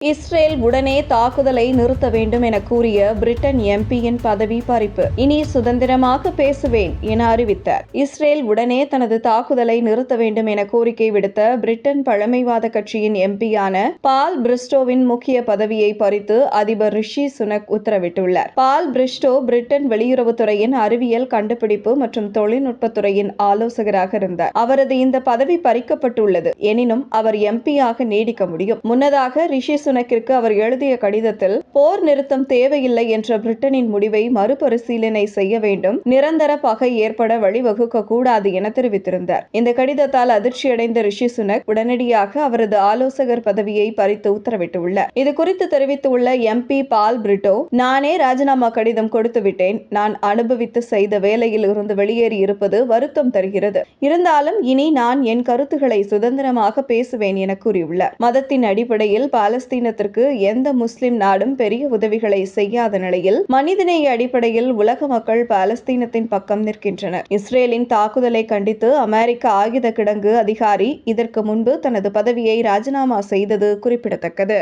Israel உடனே தாக்குதலை நிறுத்த வேண்டும் என கூறிய பிரிட்டன் எம்பியின் பதவி பறிப்பு. இனி சுதந்திரமாக பேசுவேன் என அறிவித்தார். இஸ்ரேல் உடனே தனது தாக்குதலை நிறுத்த வேண்டும் என கோரிக்கை விடுத்த பிரிட்டன் பழமைவாத கட்சியின் எம்பியான பால் பிரிஸ்டோவின் முக்கிய பதவியை பறித்து அதிபர் ரிஷி சுனக் உத்தரவிட்டுள்ளார். பால் பிரிஸ்டோ பிரிட்டன் வெளியுறவுத்துறையின் அறிவியல் கண்டுபிடிப்பு மற்றும் தொழில்நுட்பத்துறையின் ஆலோசகராக இருந்தார். அவரது இந்த பதவி பறிக்கப்பட்டுள்ளது. எனினும் அவர் எம்பியாக நீடிக்க முடியும். முன்னதாக ரிஷி சுனக்கிற்கு அவர் எழுதிய கடிதத்தில் போர் நிறுத்தம் தேவையில்லை என்ற பிரிட்டனின் முடிவை மறுபரிசீலனை செய்ய வேண்டும். நிரந்தர பகை ஏற்பட வழிவகுக்க கூடாது என தெரிவித்திருந்தார். இந்த கடிதத்தால் அதிர்ச்சியடைந்த ரிஷி சுனக் உடனடியாக அவரது ஆலோசகர் பதவியை பறித்து உத்தரவிட்டுள்ளார். இது குறித்து தெரிவித்துள்ள எம்பி பால் பிரிட்டோ நானே ராஜினாமா கடிதம் கொடுத்து விட்டேன். நான் அனுபவித்து செய்த வேலையில் இருந்து வெளியேறி இருப்பது வருத்தம் தருகிறது. இருந்தாலும் இனி நான் என் கருத்துக்களை சுதந்திரமாக பேசுவேன் என கூறியுள்ளார். மதத்தின் அடிப்படையில் பாலஸ்தீன் பாலஸ்தீனத்திற்கு எந்த முஸ்லிம் நாடும் பெரிய உதவிகளை செய்யாத நிலையில் மனிதநேய அடிப்படையில் உலக மக்கள் பாலஸ்தீனத்தின் பக்கம் நிற்கின்றனர். இஸ்ரேலின் தாக்குதலை கண்டித்து அமெரிக்க ஆயுத கிடங்கு அதிகாரி இதற்கு முன்பு தனது பதவியை ராஜினாமா செய்தது குறிப்பிடத்தக்கது.